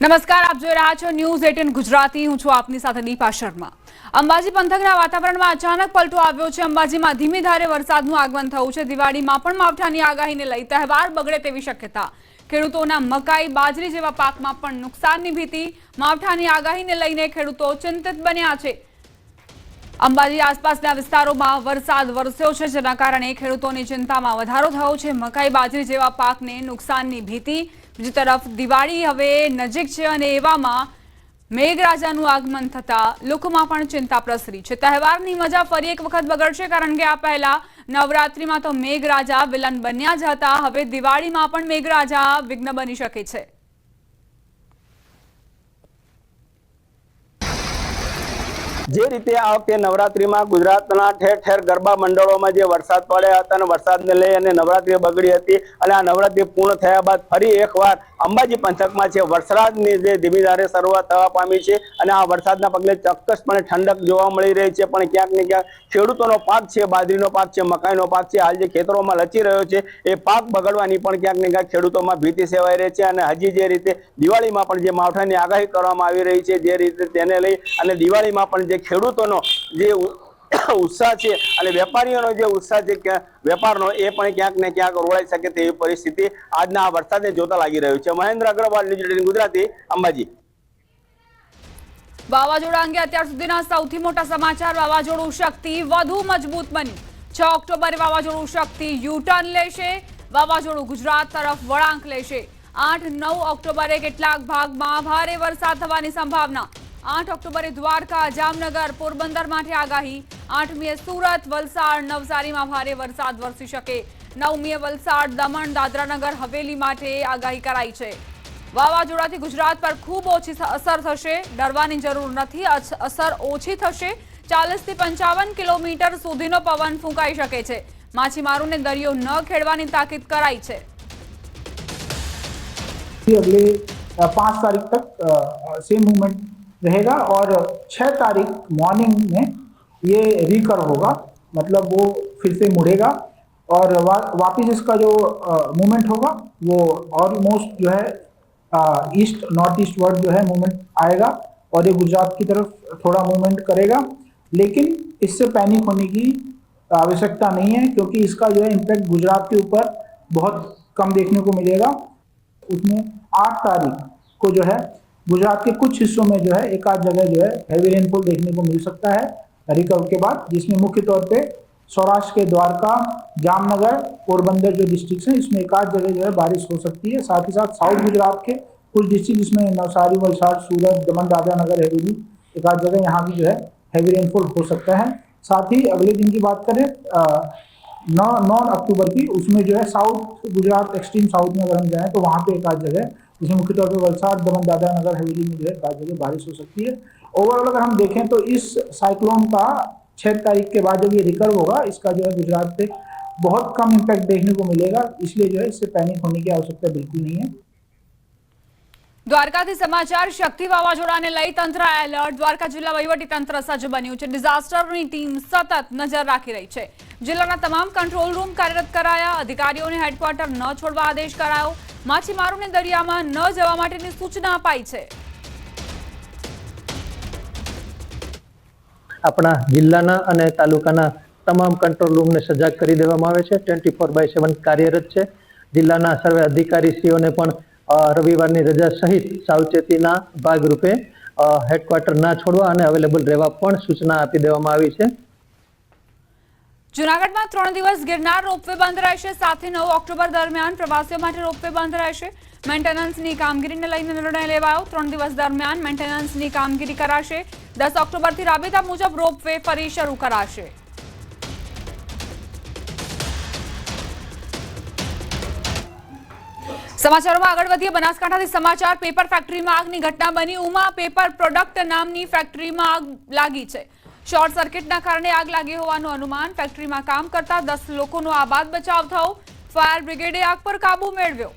નમસ્કાર, આપ જોઈ રહ્યા છો ન્યૂઝ એટીન ગુજરાતી. હું છું આપની સાથે દીપા શર્મા. અંબાજી પંથકના વાતાવરણમાં અચાનક પલટો આવ્યો છે. અંબાજીમાં ધીમી ધારે વરસાદનું આગમન થયું છે. દિવાળીમાં પણ માવઠાની આગાહીને લઈ તહેવાર બગડે તેવી શક્યતા. ખેડૂતોના મકાઈ, બાજરી જેવા પાકમાં પણ નુકસાનની ભીતિ. માવઠાની આગાહીને લઈને ખેડૂતો ચિંતિત બન્યા છે. અંબાજી આસપાસના વિસ્તારોમાં વરસાદ વરસ્યો છે, જેના કારણે ખેડૂતોની ચિંતામાં વધારો થયો છે. મકાઈ, બાજરી જેવા પાકને નુકસાનની ભીતિ. બીજી તરફ દિવાળી હવે નજીક છે અને એવામાં મેઘરાજાનું આગમન થતા લોકોમાં પણ ચિંતા પ્રસરી છે. તહેવારની મજા ફરી એક વખત બગડશે કારણ કે આ પહેલા નવરાત્રિમાં તો મેઘરાજા વિલન બન્યા જ હતા. હવે દિવાળીમાં પણ મેઘરાજા વિઘ્ન બની શકે છે. જે રીતે આ વખતે નવરાત્રીમાં ગુજરાતના ઠેર ઠેર ગરબા મંડળોમાં જે વરસાદ પડ્યા હતા અને વરસાદને લઈ અને નવરાત્રી બગડી હતી અને આ નવરાત્રી પૂર્ણ થયા બાદ ફરી એકવાર અંબાજી પંથકમાં છે. વરસાદની જે ધીમી ધારે શરૂઆત થવા પામી છે અને આ વરસાદના પગલે ચોક્કસપણે ઠંડક જોવા મળી રહી છે. પણ ક્યાંક ને ક્યાંક ખેડૂતોનો પાક છે, બાજરીનો પાક છે, મકાઈનો પાક છે, હાલ જે ખેતરોમાં લચી રહ્યો છે, એ પાક બગડવાની પણ ક્યાંક ને ક્યાંક ખેડૂતોમાં ભીતિ સેવાઈ રહી છે અને હજી જે રીતે દિવાળીમાં પણ જે માવઠાની આગાહી કરવામાં આવી રહી છે, જે રીતે તેને લઈ અને દિવાળીમાં પણ જે ખેડૂતોનો જે ઉત્સાહ છે અને વેપારીઓનો જે ઉત્સાહ છે વેપારનો એ પણ ક્યાંક ને ક્યાંક રોળાઈ શકે તેવી પરિસ્થિતિ આજના આ વરસાદને જોતા લાગી રહ્યું છે. મહેન્દ્ર અગ્રવાલ, ન્યૂઝ ગુજરાતી, અંબાજી. વાવાઝોડા અંગે અત્યાર સુધીના સૌથી મોટા સમાચાર. વાવાઝોડું શક્તિ વધુ મજબૂત બન્યું. છ ઓક્ટોબરે વાવાઝોડું શક્તિ યુટર્ન લેશે. વાવાઝોડું ગુજરાત તરફ વળાંક લેશે. આઠ, નવ ઓક્ટોબરે કેટલાક ભાગમાં ભારે વરસાદ થવાની સંભાવના. આઠ ઓક્ટોબરે દ્વારકા, જામનગર, પોરબંદર માટે આગાહી. આઠમીએ સુરત વલસાડ નવસારીમાં ભારે વરસાદ વરસી શકે નવમીએ વલસાડ દમણ દાદરાનગર હવેલી માટે આગાહી કરાઈ છે વાવાઝોડાથી ગુજરાત પર ખૂબ ઓછી સ- અસર થશે ડરવાની જરૂર નથી અસ- અસર ઓછી થશે ચાલીસ થી પંચાવન કિલોમીટર સુધીનો પવન ફૂંકાઈ શકે છે માછીમારોને દરિયો ન ખેડવાની તાકીદ કરાઈ છે कि अगले अ, पाँच तारीख तक सेम मूवमेंट रहेगा और छः तारीख मॉर्निंग में ये रिकर्व होगा मतलब वो फिर से मुड़ेगा और वा, वापिस इसका जो मूवमेंट होगा वो ऑलमोस्ट जो है ईस्ट नॉर्थ ईस्ट वर्ड जो है मूवमेंट आएगा और ये गुजरात की तरफ़ थोड़ा मूवमेंट करेगा। लेकिन इससे पैनिक होने की आवश्यकता नहीं है क्योंकि इसका जो है इम्पैक्ट गुजरात के ऊपर बहुत कम देखने को मिलेगा। उसमें आठ तारीख को जो है गुजरात के कुछ हिस्सों में जो है एक आध जगह जो है हैवी रेनफॉल देखने को मिल सकता है। रिकवर के बाद, जिसमें मुख्य तौर पे सौराष्ट्र के द्वारका, जामनगर, पोरबंदर जो डिस्ट्रिक्ट हैं, इसमें एक आध जगह जो है बारिश हो सकती है। साथ ही साथ साउथ गुजरात के कुछ डिस्ट्रिक्ट जिसमें नवसारी, वलसाड़, सूरत दमन दादा नगर, हवेली, एक आध जगह यहाँ भी जो है हैवी रेनफॉल हो सकता है। साथ ही अगले दिन की बात करें नौ नौ अक्टूबर की, उसमें जो है साउथ गुजरात एक्सट्रीम साउथ में अगर हम जाएँ तो वहाँ पे एक आध जगह जिसमें मुख्य तौर पर वलसाड़ दमन दादा नगर, हवेली में जो है एक आध जगह बारिश हो सकती है। ओवरऑल अगर हम देखें तो इस साइक्लोन का छः तारीख के बाद जब ये रिकर्व होगा, इसका जो है गुजरात पे बहुत कम इम्पैक्ट देखने को मिलेगा, इसलिए जो है इससे पैनिक होने की आवश्यकता बिल्कुल नहीं है। દ્વારકાથી સમાચાર, શક્તિ વાવાઝોડાને લઈ તંત્ર એલર્ટ. દ્વારકા જિલ્લા વહીવટી તંત્ર સજ્જ બન્યું છે. ડિઝાસ્ટરની ટીમ સતત નજર રાખી રહી છે. જિલ્લાના તમામ કંટ્રોલ રૂમ કાર્યરત કરાયા. અધિકારીઓને હેડક્વાર્ટર ન છોડવા આદેશ કરાયો. માછીમારોને દરિયામાં ન જવા માટેની સૂચના અપાઈ છે. આપણા જિલ્લાના અને તાલુકાના તમામ કંટ્રોલ રૂમને સજાગ કરી દેવામાં આવે છે. ટ્વેન્ટી ફોર બાય સેવન કાર્યરત છે. જિલ્લાના સર્વે અધિકારીશ્રીઓને પણ રવિવારની રજા સહિત સાવચેતીના ભાગરૂપે હેડક્વાર્ટર ના છોડવા અને અવેલેબલ રહેવા પણ સૂચના આપી દેવામાં આવી છે. જુનાગઢમાં ત્રણ દિવસ ગિરનાર રોપવે બંધ રહેશે, સાથે નવ ઓક્ટોબર દરમિયાન પ્રવાસીઓ માટે રોપવે બંધ રહેશે. મેન્ટેનન્સની કામગીરીને લઈને નિર્ણય લેવાયો, ત્રણ દિવસ દરમિયાન મેન્ટેનન્સની કામગીરી કરાશે. દસ ઓક્ટોબરથી રાબેતા મુજબ રોપવે ફરી શરૂ કરાશે. સમાચારોમાં આગળ વધીએ. બનાસકાંઠાથી સમાચાર. પેપર ફેક્ટરીમાં આગની ઘટના બની. ઉમા પેપર પ્રોડક્ટ નામની ફેક્ટરીમાં આગ લાગી છે. શોર્ટ સર્કિટના કારણે આગ લાગી હોવાનું અનુમાન ફેક્ટરીમાં કામ કરતા દસ લોકોનો આબાદ બચાવ થયો. ફાયર બ્રિગેડે આગ પર કાબુ મેળવ્યો.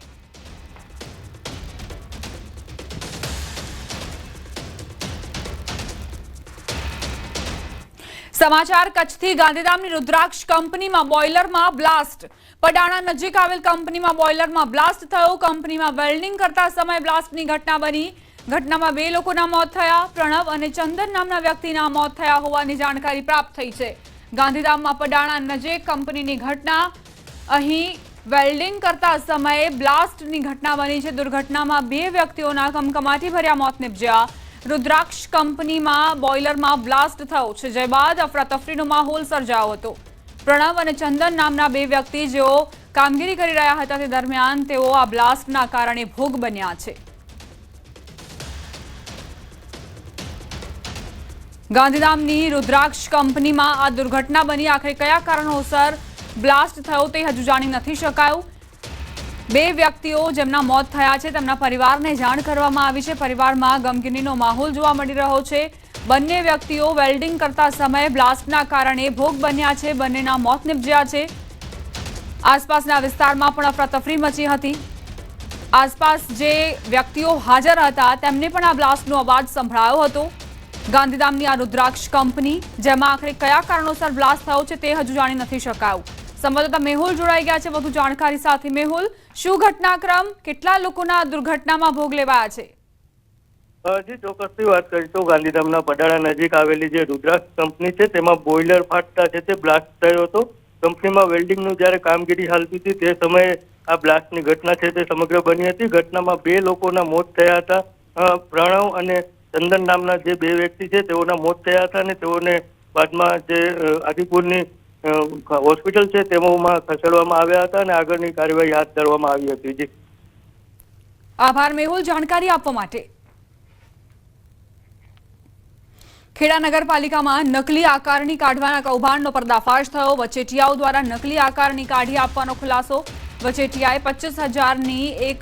સમાચાર કચ્છથી ગાંધીધામની રુદ્રાક્ષ કંપનીમાં બોઇલરમાં બ્લાસ્ટ. પડાણા નજીક આવેલ કંપનીમાં બોઇલરમાં બ્લાસ્ટ થયો. કંપનીમાં વેલ્ડિંગ કરતા સમયે બ્લાસ્ટની ઘટના બની. ઘટનામાં બે લોકોના મોત થયા. પ્રણવ અને ચંદન નામના વ્યક્તિના મોત થયા હોવાની જાણકારી પ્રાપ્ત થઈ છે. ગાંધીધામમાં પડાણા નજીક કંપનીની ઘટના. અહીં વેલ્ડિંગ કરતા સમયે બ્લાસ્ટની ઘટના બની છે. દુર્ઘટનામાં બે વ્યક્તિઓના કમકમાટી ભર્યા મોત નિપજ્યા. રુદ્રાક્ષ કંપનીમાં બોઇલરમાં બ્લાસ્ટ થયો છે. જે બાદ અફરાતફરીનો માહોલ સર્જાયો હતો. પ્રણવ અને ચંદન નામના બે વ્યક્તિ જેઓ કામગીરી કરી રહ્યા હતા તે દરમિયાન તેઓ આ બ્લાસ્ટના કારણે ભોગ બન્યા છે. ગાંધીધામની રુદ્રાક્ષ કંપનીમાં આ દુર્ઘટના બની. આખરે કયા કારણોસર બ્લાસ્ટ થયો તે હજુ જાણી નથી શકાયું. બે વ્યક્તિઓ જેમના મોત થયા છે, તેમના પરિવારને જાણ કરવામાં આવી છે. પરિવારમાં ગમગીનીનો માહોલ જોવા મળી રહ્યો છે. બંને વ્યક્તિઓ વેલ્ડિંગ કરતા સમયે બ્લાસ્ટના કારણે ભોગ બન્યા છે. બંનેના મોત નિપજ્યા છે. આસપાસના વિસ્તારમાં પણ અફરાતફરી મચી હતી. આસપાસ જે વ્યક્તિઓ હાજર હતા, તેમને પણ આ બ્લાસ્ટનો અવાજ સંભળાયો હતો. ગાંધીધામની આ રુદ્રાક્ષ કંપની, જેમાં આખરે કયા કારણોસર બ્લાસ્ટ થયો છે, તે હજુ જાણી નથી શકાયું. સંવાદદાતા મેહુલ જોડાઈ ગયા છે. વધુ જાણકારી સાથે મેહુલ, શું ઘટનાક્રમ? કેટલા લોકોના દુર્ઘટનામાં ભોગ લેવાયા છે? જી, ચોક્કસથી વાત કરી તો ગાંધીધામના પડાળા નજીક આવેલી જે રુદ્રાક્ષ કંપની છે, તેમાં બોઇલર ફાટતા છે તે બ્લાસ્ટ થયો હતો. કંપનીમાં વેલ્ડિંગનું જ્યારે કામગીરી હાલતી હતી તે સમયે આ બ્લાસ્ટની ઘટના છે તે સમગ્ર બની હતી. ઘટનામાં બે લોકોના મોત થયા હતા. પ્રણવ અને ચંદન નામના જે બે વ્યક્તિ છે, તેઓના મોત થયા હતા અને તેઓને બાદમાં જે આદિપુરની હોસ્પિટલ છે તેમાં ખસેડવામાં આવ્યા હતા અને આગળની કાર્યવાહી હાથ ધરવામાં આવી હતી. જી. આભાર મેહુલ, જાણકારી આપવા માટે. ખેડા નગરપાલિકામાં નકલી આકારણી કાઢવાના કૌભાંડનો પર્દાફાશ થયો. વચેટિયાઓ દ્વારા નકલી આકારણી કાઢી આપવાનો ખુલાસો વચેટિયાએ પચીસ હજારની એક,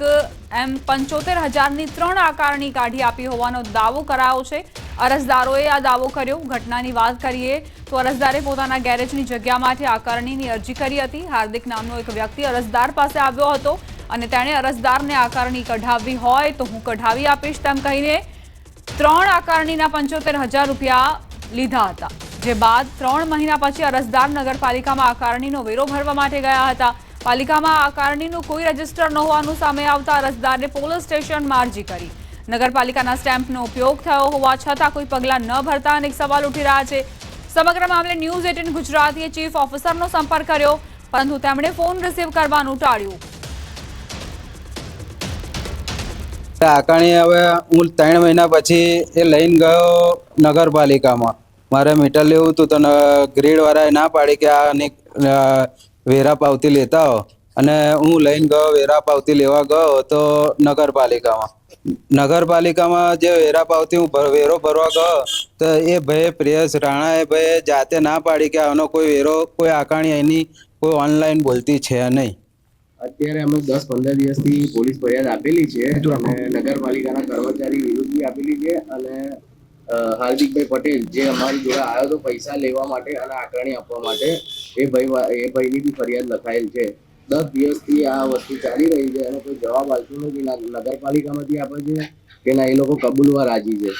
એમ પંચોતેર હજારની ત્રણ આકારણી કાઢી આપી હોવાનો દાવો કરાયો છે. અરજદારોએ આ દાવો કર્યો. ઘટનાની વાત કરીએ તો અરજદારે પોતાના ગેરેજની જગ્યામાંથી આકારણીની અરજી કરી હતી. હાર્દિક નામનો એક વ્યક્તિ અરજદાર પાસે આવ્યો હતો અને તેણે અરજદારને આકારણી કઢાવવી હોય તો હું કઢાવી આપીશ તેમ કહીને ત્રણ આકારણીના પંચોતેર હજાર રૂપિયા લીધા હતા. જે બાદ ત્રણ મહિના પછી અરજદાર નગરપાલિકામાં આકારણીનો વેરો ભરવા માટે ગયા હતા. પાલિકામાં આકારણીનું કોઈ રજિસ્ટર ન હોવાનું સામે આવતા અરજદારને પોલીસ સ્ટેશનમાં અરજી કરી. નગરપાલિકાના સ્ટેમ્પનો ઉપયોગ થયો હોવા છતાં કોઈ પગલાં ન ભરતા અનેક સવાલ ઉઠી રહ્યા છે. સમગ્ર મામલે ન્યૂઝ એટીન ગુજરાતીએ ચીફ ઓફિસરનો સંપર્ક કર્યો પરંતુ તેમણે ફોન રિસીવ કરવાનું ટાળ્યું. આકાણી હવે હું ત્રણ મહિના પછી એ લઈને ગયો નગરપાલિકામાં. મારે મીટર લેવું હતું તો ગ્રીડ વાળાએ ના પાડી કે અ, વેરા પાવતી લેતા હો. અને હું લઈને ગયો વેરા પાવતી લેવા ગયો તો નગરપાલિકામાં. નગરપાલિકામાં જે વેરા પાવતી હું વેરો ભરવા ગયો તો એ ભાઈ પ્રિયસ રાણાએ ભાઈ જાતે ના પાડી કે આનો કોઈ વેરો કોઈ આકાણી એની કોઈ ઓનલાઈન બોલતી છે નહીં. અત્યારે અમે દસ પંદર દિવસથી પોલીસ ફરિયાદ આપેલી છે અને નગરપાલિકાના કર્મચારી વિરુદ્ધ બી આપેલી છે અને હાર્દિકભાઈ પટેલ જે અમારી જોડે આવ્યો હતો પૈસા લેવા માટે અને આકારણી આપવા માટે એ ભાઈ એ ભાઈની બી ફરિયાદ લખાયેલ છે. દસ દિવસથી આ વસ્તુ ચાલી રહી છે એનો કોઈ જવાબ આવતો નથી. નગરપાલિકામાંથી આપે છે કે ના એ લોકો કબૂલવા રાજી છે.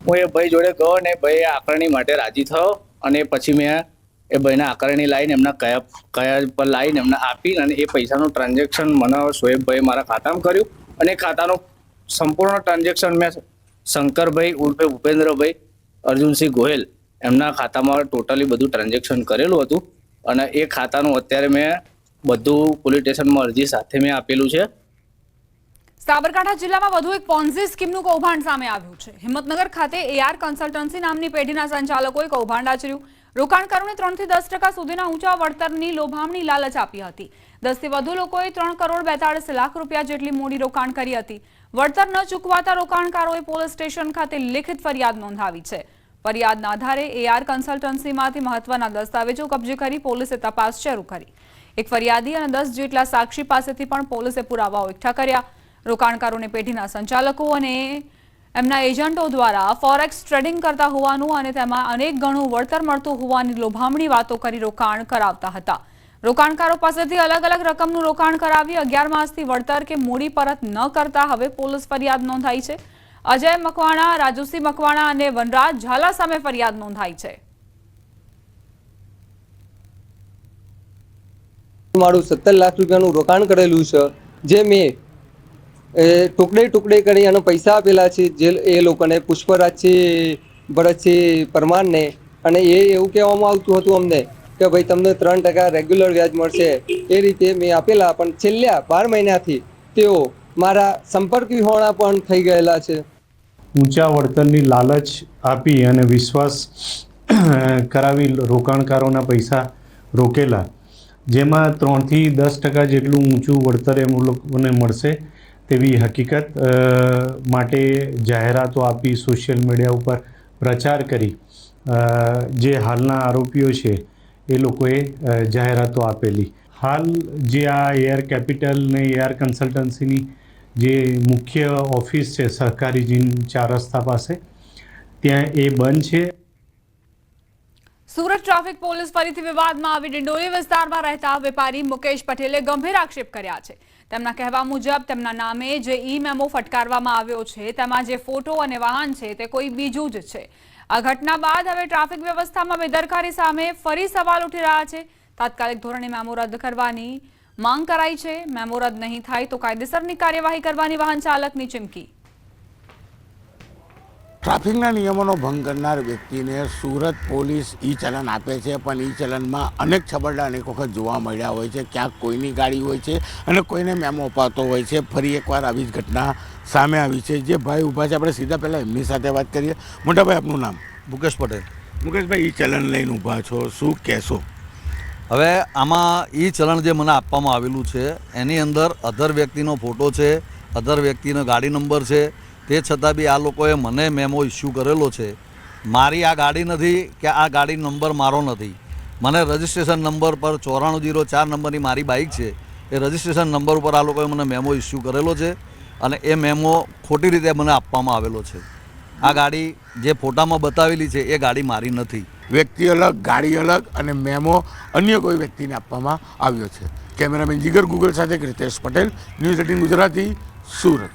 હું એ ભાઈ જોડે ગયો ને ભાઈ આકરણી માટે રાજી થયો અને પછી મેં એ ભાઈને આકારણી લાવીને એમના કયા કયા પર લાવીને એમને આપી અને એ પૈસાનું ટ્રાન્ઝેક્શન મને શોએબભાઈ મારા ખાતામાં કર્યું અને ખાતાનું સંપૂર્ણ ટ્રાન્ઝેક્શન મેં શંકરભાઈ ઉર્ફે ભૂપેન્દ્રભાઈ અર્જુનસિંહ ગોહેલ એમના ખાતામાં ટોટલી બધું ટ્રાન્ઝેક્શન કરેલું હતું. અને એ ખાતાનું અત્યારે મેં બધું પોલીસ સ્ટેશનમાં અરજી સાથે મેં આપેલું છે. સાબરકાંઠા જિલ્લામાં વધુ એક પોન્ઝી સ્કીમનું કૌભાંડ સામે આવ્યું છે. હિંમતનગર ખાતે એઆર કન્સલ્ટન્સી નામની પેઢીના સંચાલકોએ કૌભાંડ આચર્યું. રોકાણકારોને ત્રણથી દસ ટકા સુધીના ઊંચા વળતરની લોભામણી લાલચ આપી હતી. દસથી વધુ લોકોએ ત્રણ કરોડ બેતાળીસ લાખ રૂપિયા જેટલી મૂડી રોકાણ કરી હતી. વળતર ન ચૂકવાતા રોકાણકારોએ પોલીસ સ્ટેશન ખાતે લેખિત ફરિયાદ નોંધાવી છે. ફરિયાદના આધારે એઆર કન્સલ્ટન્સીમાંથી મહત્વના દસ્તાવેજો કબજે કરી પોલીસે તપાસ શરૂ કરી. એક ફરિયાદી અને દસ જેટલા સાક્ષી પાસેથી પણ પોલીસે પુરાવાઓ એકઠા કર્યા. રોકાણકારોને પેઢીના સંચાલકો અને એમના એજન્ટો દ્વારા ફોરેક્સ ટ્રેડિંગ કરતા હોવાનું અને તેમાં અનેક ગણું વળતર મળતું હોવાની લોભામણી વાતો કરી રોકાણ કરાવતા હતા. રોકાણકારો પાસેથી અલગ અલગ રકમનું રોકાણ કરાવી અગિયાર માસથી વળતર કે મૂડી પરત ન કરતા હવે પોલીસ ફરિયાદ નોંધાઈ છે. અજય મકવાણા રાજુસિંહ મકવાણા અને વનરાજ ઝાલા સામે ફરિયાદ નોંધાઈ છે. મારું સત્તર લાખ રૂપિયાનું રોકાણ કરેલું છે, જે મેં ટુકડે ટુકડે કરી અને પૈસા આપેલા છે, જે એ લોકોને પુષ્પરાજસિંહ ભરતસિંહ પરમારને, અને એ એવું કહેવામાં આવતું હતું અમને કે ભાઈ તમને ત્રણ ટકા રેગ્યુલર વ્યાજ મળશે. એ રીતે મેં આપેલા, પણ છેલ્લા બાર મહિનાથી તેઓ મારા સંપર્ક વિહોણા પણ થઈ ગયેલા છે. ઊંચા વળતરની લાલચ આપી અને વિશ્વાસ કરાવી રોકાણકારોના પૈસા રોકેલા, જેમાં ત્રણથી દસ ટકા જેટલું ઊંચું વળતર એમ લોકોને મળશે તેવી હકીકત માટે જાહેરાતો આપી, સોશિયલ મીડિયા ઉપર પ્રચાર કરી જે હાલના આરોપીઓ છે એ લોકોએ જાહેરાતો આપેલી. હાલ જે આ એઆર કેપિટલ ને એઆર કન્સલ્ટન્સીની જે મુખ્ય ઓફિસ છે સહકારી જીન ચાર રસ્તા પાસે, ત્યાં એ બંધ છે. સુરત ટ્રાફિક પોલીસ ફરીથી વિવાદમાં આવી ડિંડોલી વિસ્તારમાં રહેતા વેપારી મુકેશ પટેલે ગંભીર આક્ષેપ કર્યા છે. તેમના કહેવા મુજબ તેમના નામે જે ઈ મેમો ફટકારવામાં આવ્યો છે, તેમાં જે ફોટો અને વાહન છે, તે કોઈ બીજું જ છે. આ ઘટના બાદ હવે ટ્રાફિક વ્યવસ્થામાં બેદરકારી સામે ફરી સવાલ ઉઠી રહ્યા છે. તાત્કાલિક ધોરણે મેમો રદ કરવાની માંગ કરાઈ છે. મેમો રદ નહીં થાય તો કાયદેસરની કાર્યવાહી કરવાની વાહન ચાલકની ચીમકી. ટ્રાફિકના નિયમોનો ભંગ કરનાર વ્યક્તિને સુરત પોલીસ ઈ ચલન આપે છે પણ ઈ ચલનમાં અનેક છબરડા અનેક વખત જોવા મળ્યા હોય છે. ક્યાંક કોઈની ગાડી હોય છે અને કોઈને મેમો અપાતો હોય છે. ફરી એકવાર આવી જ ઘટના સામે આવી છે. જે ભાઈ ઊભા છે આપણે સીધા પહેલાં એમની સાથે વાત કરીએ. મોટાભાઈ આપનું નામ? મુકેશ પટેલ. મુકેશભાઈ ઈ ચલન લઈને ઊભા છો. શું કહેશો? હવે આમાં ઈ ચલણ જે મને આપવામાં આવેલું છે, એની અંદર અધર વ્યક્તિનો ફોટો છે અધર વ્યક્તિનો ગાડી નંબર છે, તે છતાં બી આ લોકોએ મને મેમો ઇસ્યુ કરેલો છે. મારી આ ગાડી નથી કે આ ગાડી નંબર મારો નથી. મને રજિસ્ટ્રેશન નંબર પર ચોરાણું જીરો ચાર નંબરની મારી બાઇક છે, એ રજિસ્ટ્રેશન નંબર ઉપર આ લોકોએ મને મેમો ઇસ્યુ કરેલો છે અને એ મેમો ખોટી રીતે મને આપવામાં આવેલો છે. આ ગાડી જે ફોટામાં બતાવેલી છે એ ગાડી મારી નથી. વ્યક્તિ અલગ ગાડી અલગ અને મેમો અન્ય કોઈ વ્યક્તિને આપવામાં આવ્યો છે. કેમેરામેન જીગર ગૂગલ સાથે રિતેશ પટેલ ન્યૂઝ એટીન ગુજરાતી સુરત.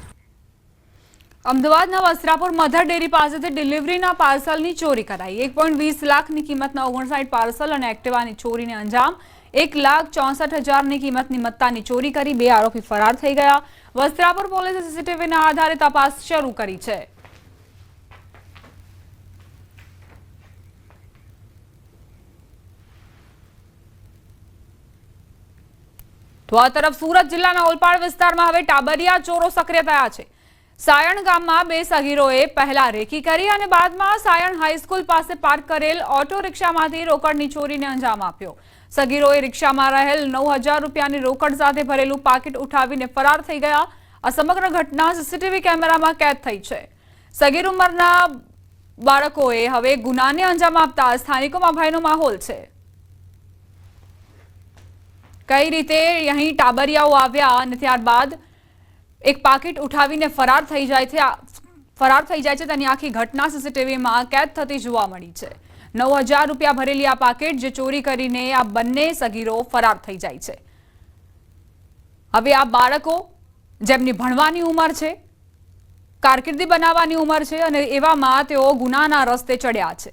અમદાવાદના વસ્ત્રાપુર મધર ડેરી પાસેથી ડિલિવરીના પાર્સલની ચોરી કરાઈ. એક પોઈન્ટ વીસ લાખની કિંમતના ઓગણસાઠ પાર્સલ અને એક્ટિવાની ચોરીને અંજામ. એક લાખ ચોસઠ હજારની કિંમતની મત્તાની ચોરી કરી. બે આરોપી ફરાર થઈ ગયા. વસ્ત્રાપુર પોલીસે સીસીટીવીના આધારે તપાસ શરૂ કરી છે. તો આ તરફ સુરત જિલ્લાના ઓલપાડ વિસ્તારમાં હવે ટાબરિયા ચોરો સક્રિય થયા છે. સાયણ ગામમાં બે સગીરોએ પહેલા રેકી કરી અને બાદમાં સાયણ હાઈસ્કૂલ પાસે પાર્ક કરેલ ઓટો રિક્ષામાંથી રોકડની ચોરીને અંજામ આપ્યો. સગીરોએ રિક્ષામાં રહેલ નવ રૂપિયાની રોકડ સાથે ભરેલું પાકીટ ઉઠાવીને ફરાર થઈ ગયા. આ સમગ્ર ઘટના સીસીટીવી કેમેરામાં કેદ થઈ છે. સગીર ઉંમરના બાળકોએ હવે ગુનાને અંજામ આપતા સ્થાનિકોમાં ભયનો માહોલ છે. કઈ રીતે અહીં ટાબરિયાઓ આવ્યા અને ત્યારબાદ એક પાકીટ ઉઠાવીને ફરાર થઈ જાય છે ફરાર થઈ જાય છે તેની આખી ઘટના સીસીટીવીમાં કેદ થતી જોવા મળી છે. નવ હજાર રૂપિયા ભરેલી આ પાકીટ જે ચોરી કરીને આ બંને સગીરો ફરાર થઈ જાય છે. હવે આ બાળકો જેમની ભણવાની ઉંમર છે, કારકિર્દી બનાવવાની ઉંમર છે અને એવામાં તેઓ ગુનાના રસ્તે ચડ્યા છે.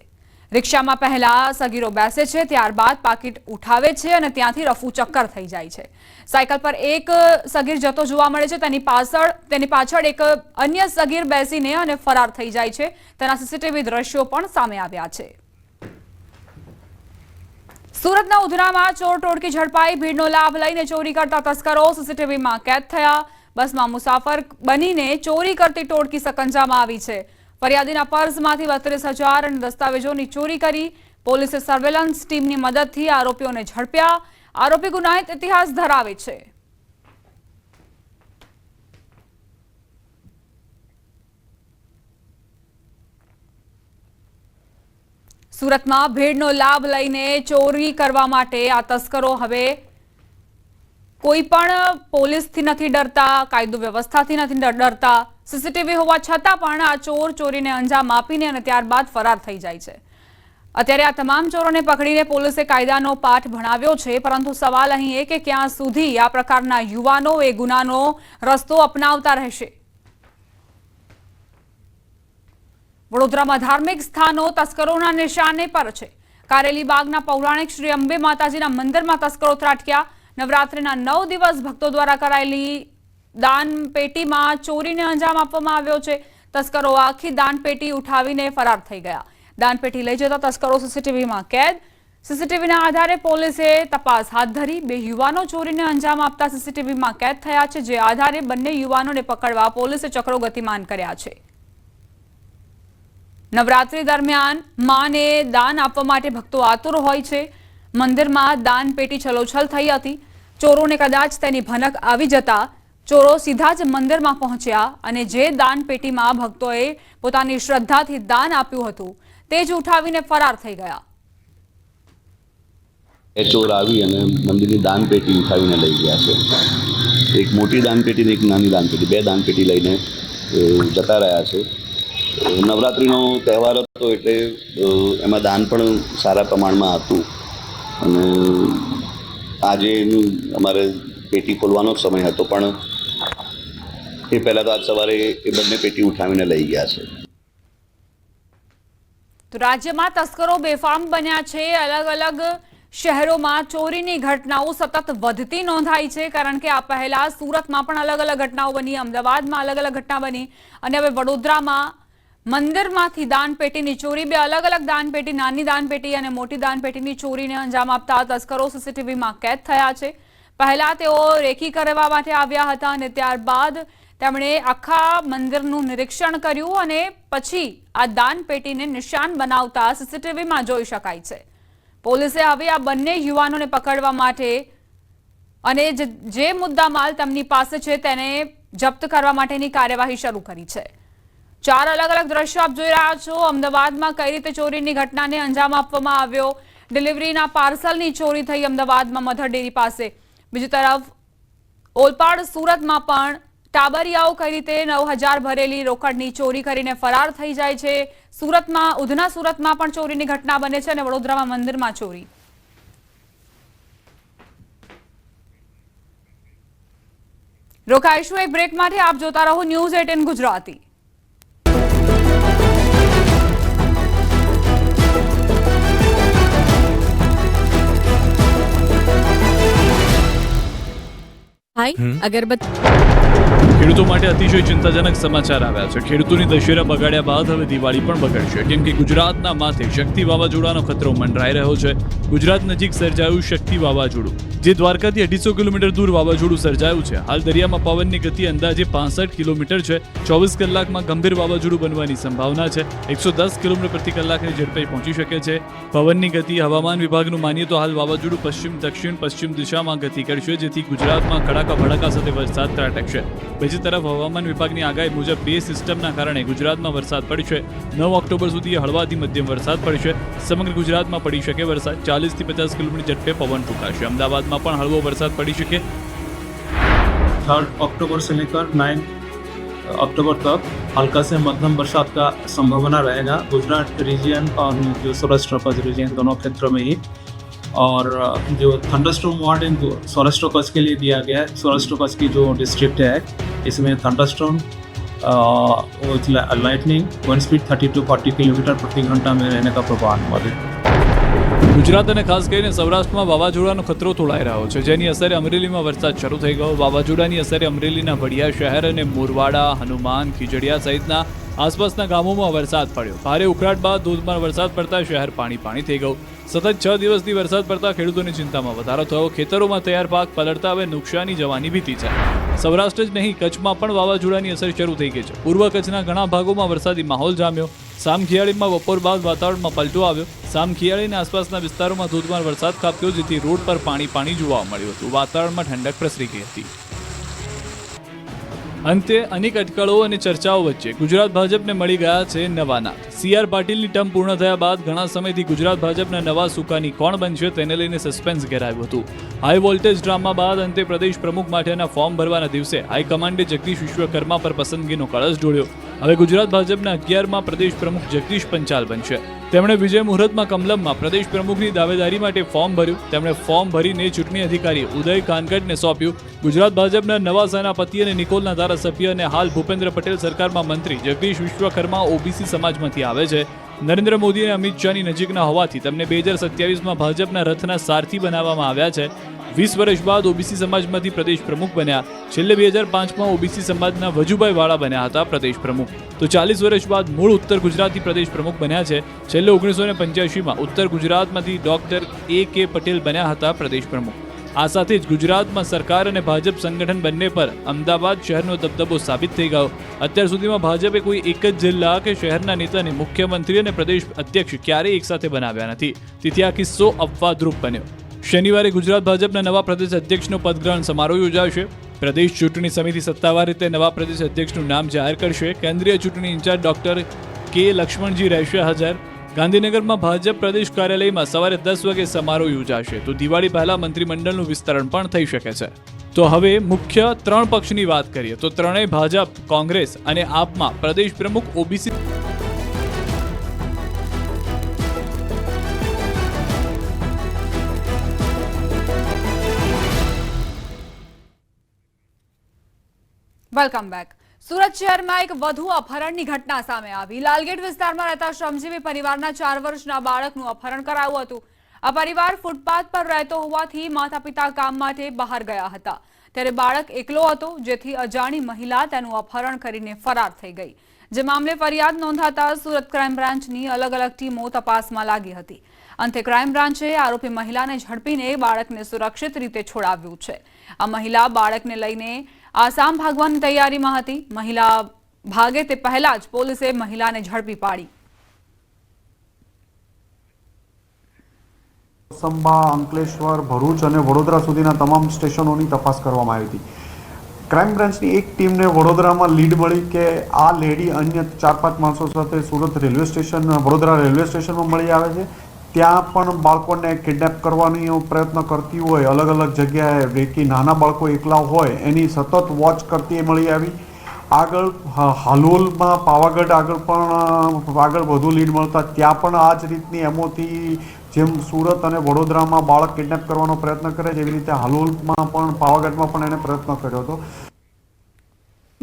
રિક્ષામાં પહેલા સગીરો બેસે છે, ત્યારબાદ પાકીટ ઉઠાવે છે અને ત્યાંથી રફુ ચક્કર થઈ જાય છે. સાયકલ પર એક સગીર જતો જોવા મળે છે, તેની પાછળ તેની પાછળ એક અન્ય સગીર બેસીને અને ફરાર થઈ જાય છે. તેના સીસીટીવી દ્રશ્યો પણ સામે આવ્યા છે. સુરતના ઉધનામાં ચોર ટોળકી ઝડપાઈ, ભીડનો લાભ લઈને ચોરી કરતા તસ્કરો સીસીટીવીમાં કેદ થયા. બસમાં મુસાફર બનીને ચોરી કરતી ટોળકી સકંજામાં આવી છે. ફરિયાદીના પર્સમાંથી બત્રીસ હજાર અને દસ્તાવેજોની ચોરી કરી પોલીસે સર્વેલન્સ ટીમની મદદથી આરોપીઓને ઝડપ્યા. આરોપી ગુનાહિત ઇતિહાસ ધરાવે છે. સુરતમાં ભીડનો લાભ લઈને ચોરી કરવા માટે આ તસ્કરો હવે કોઈ પણ પોલીસથી નથી ડરતા, કાયદો વ્યવસ્થાથી નથી ડરતા સીસીટીવી હોવા છતાં પણ આ ચોર ચોરીને અંજામ આપીને અને ત્યારબાદ ફરાર થઈ જાય છે. અત્યારે આ તમામ ચોરોને પકડીને પોલીસે કાયદાનો પાઠ ભણાવ્યો છે, પરંતુ સવાલ અહીં એ કે ક્યાં સુધી આ પ્રકારના યુવાનો એ ગુનાનો રસ્તો અપનાવતા રહેશે? વડોદરામાં ધાર્મિક સ્થાનો તસ્કરોના નિશાને પર છે. કારેલી બાગના પૌરાણિક શ્રી અંબે માતાજીના મંદિરમાં તસ્કરો ત્રાટક્યા. નવરાત્રિના નવ દિવસ ભક્તો દ્વારા કરાયેલી દાન પેટીમાં ચોરીને અંજામ આપવામાં આવ્યો છે. તસ્કરો આખી દાન પેટી ઉઠાવીને ફરાર થઈ ગયા. દાન પેટી લઈ જતા તસ્કરો સીસીટીવીમાં કેદ. સીસીટીવીના આધારે પોલીસે તપાસ હાથ ધરી બે યુવાનો ચોરીને અંજામ આપતા સીસીટીવીમાં કેદ થયા છે, જે આધારે બંને યુવાનોને પકડવા પોલીસે ચક્રો ગતિમાન કર્યા છે. નવરાત્રી દરમિયાન માને દાન આપવા માટે ભક્તો આતુર હોય છે. મંદિરમાં દાન પેટી છલોછલ થઈ હતી. ચોરોને કદાચ તેની ભનક આવી જતા ચોરો સીધા જ મંદિરમાં પહોંચ્યા અને જે દાન પેટીમાં ભક્તોએ પોતાની શ્રદ્ધાથી દાન આપ્યું હતું, તે જ ઉઠાવીને ફરાર થઈ ગયા. એ ચોર આવી અને મંદિરની દાન પેટી ઉઠાવીને લઈ ગયા છે. એક મોટી દાન પેટી ને એક નાની દાન પેટી, બે દાન પેટી લઈને જતા રહ્યા છે. નવરાત્રિનો તહેવાર હતો એટલે એમાં દાન પણ સારા પ્રમાણમાં હતું. અને આજે અમારે પેટી ખોલવાનો સમય હતો, પણ એ પહેલાં તો આજ સવારે એ બંને પેટી ઉઠાવીને લઈ ગયા છે. તો રાજ્યમાં તસ્કરો બેફામ બન્યા છે. અલગ અલગ શહેરોમાં ચોરીની ઘટનાઓ સતત વધતી નોંધાઈ છે, કારણ કે આ પહેલા સુરતમાં પણ અલગ અલગ ઘટનાઓ બની, અમદાવાદમાં અલગ અલગ ઘટના બની અને હવે વડોદરામાં મંદિરમાંથી દાનપેટીની ચોરી, બે અલગ અલગ દાનપેટી, નાની દાનપેટી અને મોટી દાનપેટીની ચોરીને અંજામ આપતા તસ્કરો સીસીટીવીમાં કેદ થયા છે. પહેલા તેઓ રેકી કરવા માટે આવ્યા હતા અને ત્યારબાદ તેમણે આખા મંદિરનું નિરીક્ષણ કર્યું અને પછી આ દાન પેટીને નિશાન બનાવતા સીસીટીવીમાં જોઈ શકાય છે. પોલીસે હવે આ બંને યુવાનોને પકડવા માટે અને જે- જે મુદ્દામાલ તેમની પાસે છે તેને જપ્ત કરવા માટેની કાર્યવાહી શરૂ કરી છે. ચાર અલગ અલગ દ્રશ્યો આપ જોઈ રહ્યા છો. અમદાવાદમાં કઈ રીતે ચોરીની ઘટનાને અંજામ આપવામાં આવ્યો? ડિલિવરીના પાર્સલની ચોરી થઈ અમદાવાદમાં મધર ડેરી પાસે. બીજી તરફ ઓલપાડ સુરતમાં પણ ટાબરિયાઓ કઈ રીતે નવ હજાર ભરેલી રોકડની ચોરી કરીને ફરાર થઈ જાય છે? સુરતમાં ઉધના સુરતમાં પણ ચોરીની ઘટના બને છે અને વડોદરામાં મંદિરમાં ચોરી. રોકાઈશું એક બ્રેક માટે આપ જોતા રહો ન્યૂઝ એટીન ગુજરાતી. હાય અગરબત્તી ખેડૂતો માટે અતિશય ચિંતાજનક સમાચાર આવ્યા છે. ખેડૂતોની દશેરા બગાડ્યા બાદ હવે દિવાળી પણ બગડશે. કેમ કે ગુજરાતના માથે શક્તિ વાવાઝોડાનો ખતરો મંડરાઈ રહ્યો છે. ગુજરાત નજીક સર્જાયું શક્તિ વાવાઝોડું. જે દ્વારકાથી અઢીસો કિલોમીટર દૂર વાવાઝોડું સર્જાયું છે. હાલ દરિયામાં પવનની ગતિ અંદાજે પાસઠ કિલોમીટર છે. ચોવીસ કલાકમાં ગંભીર વાવાઝોડું બનવાની સંભાવના છે. એકસો દસ કિલોમીટર પ્રતિ કલાકની ઝડપે પહોંચી શકે છે. પવનની ગતિ હવામાન વિભાગનું માનીએ તો હાલ વાવાઝોડું પશ્ચિમ દક્ષિણ પશ્ચિમ દિશામાં ગતિ કરશે, જેથી ગુજરાતમાં કડાકા ભડાકા સાથે વરસાદ ત્રાટકશે. બીજી તરફ હવામાન વિભાગની આગાહી મુજબ બે સિસ્ટમના કારણે ગુજરાતમાં વરસાદ પડશે નવ ઓક્ટોબર સુધી હળવાથી મધ્યમ વરસાદ પડશે સમગ્ર ગુજરાતમાં પડી શકે વરસાદ ચાલીસથી પચાસ કિલોમીટર ઝડપે પવન ફૂંકાશે અમદાવાદમાં પણ હળવો વરસાદ પડી શકે थर्ड अक्टूबर से लेकर नाइन अक्टूबर तक हल्का से मध्यम बरसात का संभावना रहेगा गुजरात रीजन और जो सौराष्ट्र कच्छ रीजन दोनों क्षेत्रों में ही और जो thunderstorm ward in Saurashtra Kutch के लिए दिया गया है। सौराष्ट्र कच्छ की जो डिस्ट्रिक्ट है, इसमें thunderstorm lightning wind speed thirty to forty kilometre प्रति घंटा में रहने का पूर्वानुमान है। ગુજરાત અને ખાસ કરીને સૌરાષ્ટ્રમાં વાવાઝોડાનો ખતરો તોળાઈ રહ્યો છે, જેની અસરે અમરેલીમાં વરસાદ શરૂ થઈ ગયો. વાવાઝોડાની અસરે અમરેલીના વડિયા શહેર અને મોરવાડા, હનુમાન, ખીજડીયા સહિતના આસપાસના ગામોમાં વરસાદ પડ્યો. ભારે ઉકળાટ બાદ ધોધમાર વરસાદ પડતા શહેર પાણી પાણી થઈ ગયું. સતત છ દિવસથી વરસાદ પડતા ખેડૂતોની ચિંતામાં વધારો થયો. ખેતરોમાં તૈયાર પાક પલળતા હવે નુકસાની જવાની ભીતિ છે. સૌરાષ્ટ્ર જ નહીં, કચ્છમાં પણ વાવાઝોડાની અસર શરૂ થઈ ગઈ છે. પૂર્વ કચ્છના ઘણા ભાગોમાં વરસાદી માહોલ જામ્યો. સામખિયાળીમાં બપોર બાદ વાતાવરણમાં પલટો આવ્યો. સામખિયાળીના આસપાસના વિસ્તારોમાં ધોધમાર વરસાદ ખાબક્યો, જેથી રોડ પર પાણી પાણી જોવા મળ્યું હતું. વાતાવરણમાં ઠંડક પ્રસરી ગઈ હતી. અંતે અનેક અટકળો અને ચર્ચાઓ વચ્ચે ગુજરાત ભાજપને મળી ગયા છે નવા નાથ. સી પાટીલની ટર્મ પૂર્ણ થયા બાદ ઘણા સમયથી ગુજરાત ભાજપના નવા સુકાની કોણ બનશે તેને લઈને સસ્પેન્સ ઘેરાયું હતું. હાઈ વોલ્ટેજ ડ્રામા બાદ અંતે પ્રદેશ પ્રમુખ માટેના ફોર્મ ભરવાના દિવસે હાઈકમાન્ડે જગદીશ વિશ્વકર્મા પર પસંદગીનો કળશ ઢોળ્યો. હવે ગુજરાત ભાજપના અગિયારમાં પ્રદેશ પ્રમુખ જગદીશ પંચાલ બનશે. તેમણે વિજય મુહૂર્તમાં કમલમમાં પ્રદેશ પ્રમુખની દાવેદારી માટે ફોર્મ ભર્યું. તેમણે ફોર્મ ભરીને ચૂંટણી અધિકારી ઉદય કાનગડને સોંપ્યું. ગુજરાત ભાજપના નવા સેનાપતિ અને નિકોલના ધારાસભ્ય અને હાલ ભૂપેન્દ્ર પટેલ સરકારમાં મંત્રી જગદીશ વિશ્વકર્મા ઓબીસી સમાજમાંથી આવે છે. નરેન્દ્ર મોદી અને અમિત શાહની નજીકના હોવાથી તેમને બે હજાર સત્યાવીસમાં ભાજપના રથના સારથી બનાવવામાં આવ્યા છે. વીસ વર્ષ બાદ ઓબીસી સમાજમાંથી પ્રદેશ પ્રમુખ બન્યા. છેલ્લે બે હજાર પાંચમાં ઓબીસી સમાજના વજુભાઈ વાળા બન્યા હતા પ્રદેશ પ્રમુખ. તો ચાલીસ વર્ષ બાદ મૂળ ઉત્તર ગુજરાતથી પ્રદેશ પ્રમુખ બન્યા છે. છેલ્લે ઓગણીસો ને પંચ્યાસીમાં ઉત્તર ગુજરાતમાંથી ડોક્ટર એ કે પટેલ બન્યા હતા પ્રદેશ પ્રમુખ. આ સાથે જ ગુજરાતમાં સરકાર અને ભાજપ સંગઠન બંને પર અમદાવાદ શહેરનો દબદબો સાબિત થઈ ગયો. અત્યાર સુધીમાં ભાજપે કોઈ એક જ જિલ્લા કે શહેરના નેતાને મુખ્યમંત્રી અને પ્રદેશ અધ્યક્ષ ક્યારેય એકસાથે બનાવ્યા નથી. તેથી આ કિસ્સો અપવાદરૂપ બન્યો. શનિવારે ગુજરાત ભાજપના નવા પ્રદેશ અધ્યક્ષનો પદગ્રહણ સમારોહ યોજાશે. પ્રદેશ ચૂંટણી સમિતિ સત્તાવાર રીતે નવા પ્રદેશ અધ્યક્ષનું નામ જાહેર કરશે. કેન્દ્રીય ચૂંટણી ઇન્ચાર્જ ડોક્ટર કે લક્ષ્મણજી રહેશે હાજર. ગાંધીનગરમાં ભાજપ પ્રદેશ કાર્યાલયમાં સવારે દસ વાગે સમારોહ યોજાશે. તો દિવાળી પહેલા મંત્રીમંડળનું વિસ્તરણ પણ થઈ શકે છે. તો હવે મુખ્ય ત્રણ પક્ષની વાત કરીએ. તો ત્રણેય ભાજપ, કોંગ્રેસ અને આપમાં પ્રદેશ પ્રમુખ ઓબીસી વેલકમ બેક સુરત શહેરમાં એક વધુ અપહરણની ઘટના સામે આવી. લાલગેટ વિસ્તારમાં રહેતા શ્રમજીવી પરિવારના ચાર વર્ષના બાળકનું અપહરણ કરાયું હતું. આ પરિવાર ફૂટપાથ પર રહેતો હોવાથી માતા પિતા કામ માટે બહાર ગયા હતા. ત્યારે બાળક એકલો હતો, જેથી અજાણી મહિલા તેનું અપહરણ કરીને ફરાર થઈ ગઈ. જે મામલે ફરિયાદ નોંધાતા સુરત ક્રાઇમ બ્રાન્ચની અલગ અલગ ટીમો તપાસમાં લાગી હતી. અંતે ક્રાઇમ બ્રાન્ચે આરોપી મહિલાને ઝડપીને બાળકને સુરક્ષિત રીતે છોડાવ્યું છે. આ મહિલા બાળકને લઈને આસામ ભાગવાની તૈયારીમાં હતી. મહિલા ભાગે તે પહેલા જ પોલીસે મહિલાને ઝડપી પાડી. સંબા અંકલેશ્વર, ભરૂચ અને વડોદરા સુધીના તમામ સ્ટેશનોની તપાસ કરવામાં આવી હતી. ક્રાઇમ બ્રાન્ચની એક ટીમને વડોદરામાં લીડ મળી કે આ લેડી અન્ય ચાર પાંચ માણસો સાથે Surat railway station, Vadodara railway સ્ટેશનમાં મળી આવે છે. ત્યાં પણ બાળકોને કિડનેપ કરવાની પ્રયત્ન કરતી હોય, અલગ અલગ જગ્યાએ રેકી નાના બાળકો એકલા હોય, એની સતત વોચ કરતી એ મળી આવી. આગળ હાલોલમાં પાવાગઢ આગળ પણ, આગળ વધુ લીડ મળતા, ત્યાં પણ આ જ રીતની એમોથી જેમ સુરત અને વડોદરામાં બાળક કિડનેપ કરવાનો પ્રયત્ન કરે છે એવી રીતે હાલોલમાં પણ, પાવાગઢમાં પણ એને પ્રયત્ન કર્યો હતો.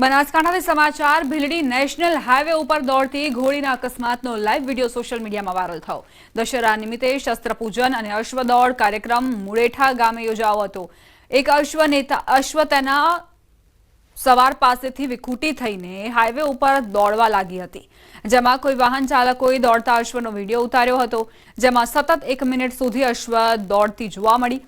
બનાસકાંઠાથી સમાચાર, ભીલડી નેશનલ હાઈવે ઉપર દોડતી ઘોડીના અકસ્માતનો લાઈવ વીડિયો સોશિયલ મીડિયામાં વાયરલ થયો. દશેરા નિમિત્તે શસ્ત્રપૂજન અને અશ્વ દોડ કાર્યક્રમ મુરેઠા ગામે યોજાયો હતો. એક અશ્વ નેતા, અશ્વ તેના સવાર પાસેથી વિખૂટી થઈને હાઈવે ઉપર દોડવા લાગી હતી. જેમાં કોઈ વાહન ચાલકોએ દોડતા અશ્વનો વીડિયો ઉતાર્યો હતો, જેમાં સતત એક મિનિટ સુધી અશ્વ દોડતી જોવા મળી.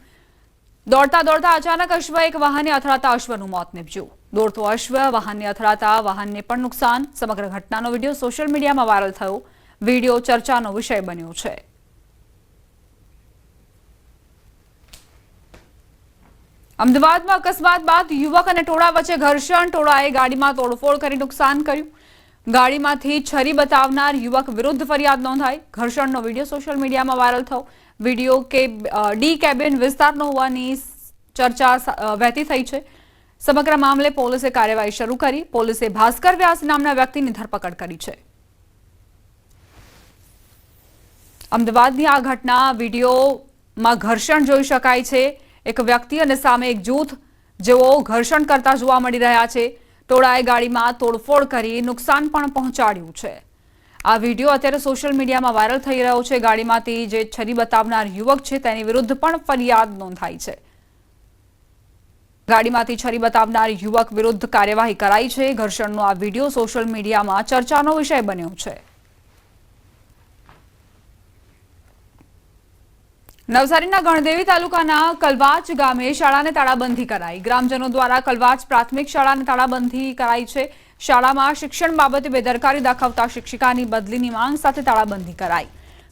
દોડતા દોડતા અચાનક અશ્વ એક વાહને અથડાતા અશ્વનું મોત નીપજ્યું. દોડતો અશ્વ, વાહનને અથડાતા, વાહનને પણ નુકસાન. સમગ્ર ઘટનાનો વીડિયો સોશિયલ મીડિયામાં વાયરલ થયો. વીડિયો ચર્ચાનો વિષય બન્યો છે. અમદાવાદમાં અકસ્માત બાદ યુવક અને ટોળા વચ્ચે ઘર્ષણ. ટોળાએ ગાડીમાં તોડફોડ કરી નુકસાન કર્યું. ગાડીમાંથી છરી બતાવનાર યુવક વિરુદ્ધ ફરિયાદ નોંધાઈ. ઘર્ષણનો વીડિયો સોશિયલ મીડિયામાં વાયરલ થયો. વીડિયો કે ડી કેબિન વિસ્તારનો હોવાની ચર્ચા વહેતી થઈ છે. સમગ્ર મામલે પોલીસે કાર્યવાહી શરૂ કરી. પોલીસે ભાસ્કર વ્યાસ નામના વ્યક્તિની ધરપકડ કરી છે. અમદાવાદની આ ઘટના વિડીયોમાં ઘર્ષણ જોઈ શકાય છે. એક વ્યક્તિ અને સામે એક જૂથ જેઓ ઘર્ષણ કરતા જોવા મળી રહ્યા છે. ટોળાએ ગાડીમાં તોડફોડ કરી નુકસાન પણ પહોંચાડ્યું છે. આ વીડિયો અત્યારે સોશિયલ મીડિયામાં વાયરલ થઈ રહ્યો છે. ગાડીમાંથી જે છરી બતાવનાર યુવક છે તેની વિરુદ્ધ પણ ફરિયાદ નોંધાઈ છે. ગાડીમાંથી છરી બતાવનાર યુવક વિરુદ્ધ કાર્યવાહી કરાઈ છે. ઘર્ષણનો આ વીડિયો સોશિયલ મીડિયામાં ચર્ચાનો વિષય બન્યો છે. નવસારીના ગણદેવી તાલુકાના કલવાચ ગામે શાળાને તાળાબંધી કરાઈ. ગ્રામજનો દ્વારા કલવાચ પ્રાથમિક શાળાને તાળાબંધી કરાઈ છે. શાળામાં શિક્ષણ બાબતે બેદરકારી દાખવતા શિક્ષિકાની બદલીની માંગ સાથે તાળાબંધી કરાઈ.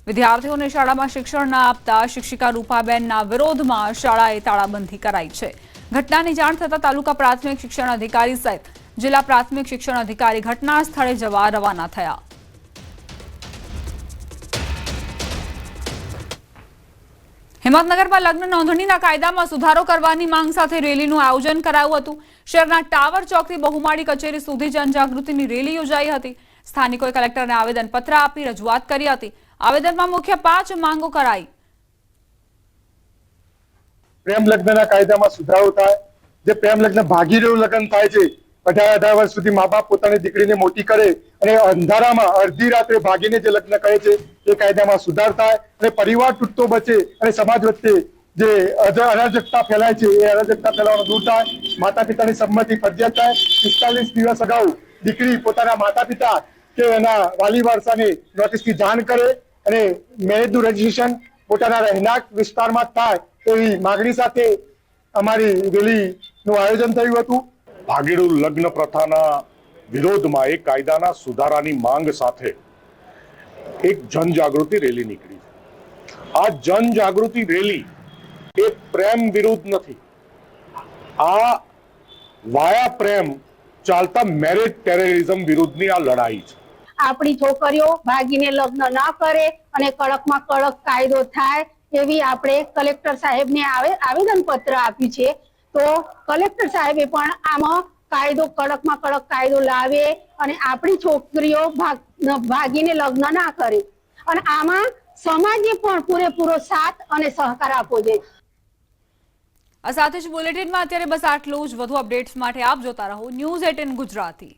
વિદ્યાર્થીઓને શાળામાં શિક્ષણ ન આપતા શિક્ષિકા રૂપાબેનના વિરોધમાં શાળાએ તાળાબંધી કરાઈ છે. ઘટનાની જાણ થતાં તાલુકા પ્રાથમિક શિક્ષણ અધિકારી સહિત જિલ્લા પ્રાથમિક શિક્ષણ અધિકારી ઘટના સ્થળે જવા રવાના થયા. હિંમતનગરમાં લગ્ન નોંધણીના કાયદામાં સુધારો કરવાની માંગ સાથે રેલીનું આયોજન કરાયું હતું. શહેરના ટાવર ચોકથી બહુમાળી કચેરી સુધી જનજાગૃતિની રેલી યોજાઈ હતી. સ્થાનિકોએ કલેક્ટરને આવેદનપત્ર આપી રજૂઆત કરી હતી. આવેદનમાં મુખ્ય પાંચ માંગો કરાઈ. પ્રેમ લગ્નના કાયદામાં સુધારો થાય, જે પ્રેમ લગ્ન ભાગી રહ્યું લગ્ન થાય છે, અઢાર અઢાર વર્ષ સુધી મા બાપ પોતાની દીકરીને મોટી કરે અને અંધારામાં અડધી રાત્રે ભાગીને જે લગ્ન કરે છે, એ કાયદામાં સુધાર થાય અને પરિવાર તૂટતો બચે અને સમાજ વચ્ચે જે અરાજકતા ફેલાય છે, એ અરાજકતા ફેલાવાનું દૂર થાય માતા પિતાની સંમતિ ફરજિયાત થાય. પિસ્તાલીસ દિવસ અગાઉ દીકરી પોતાના માતા પિતા કે એના વાલી વારસાને નોટિસની જાણ કરે અને મેરેજનું રજીસ્ટ્રેશન પોતાના રહેણાંક વિસ્તારમાં થાય. એવી માગણી સાથે અમારી રેલીનું આયોજન થયું હતું. ભાગેડુ લગ્ન પ્રથાના વિરોધમાં એક કાયદાના સુધારાની માંગ સાથે એક જનજાગૃતિ રેલી નીકળી આ જનજાગૃતિ રેલી એ પ્રેમ વિરુદ્ધ નથી. આ વાયા પ્રેમ ચાલતા મેરેજ ટેરરિઝમ વિરુદ્ધની આ લડાઈ છે. આપણી છોકરીઓ ભાગીને લગ્ન ન કરે અને કડકમાં કડક કાયદો થાય એવી આપણે કલેક્ટર સાહેબને આવે આવેદન પત્ર આપ્યું છે. તો કલેક્ટર સાહેબે પણ આમાં કાયદો કડકમાં કડક કાયદો લાવે અને આપણી છોકરીઓ ભાગીને લગ્ન ના કરે. અને આમાં સમાજને પણ પૂરેપૂરો સાથ અને સહકાર આપવો જોઈએ. સાથે જ બુલેટિનમાં અત્યારે બસ આટલું જ. વધુ અપડેટ્સ માટે આપ જોતા રહો ન્યૂઝ એટીન ગુજરાતી.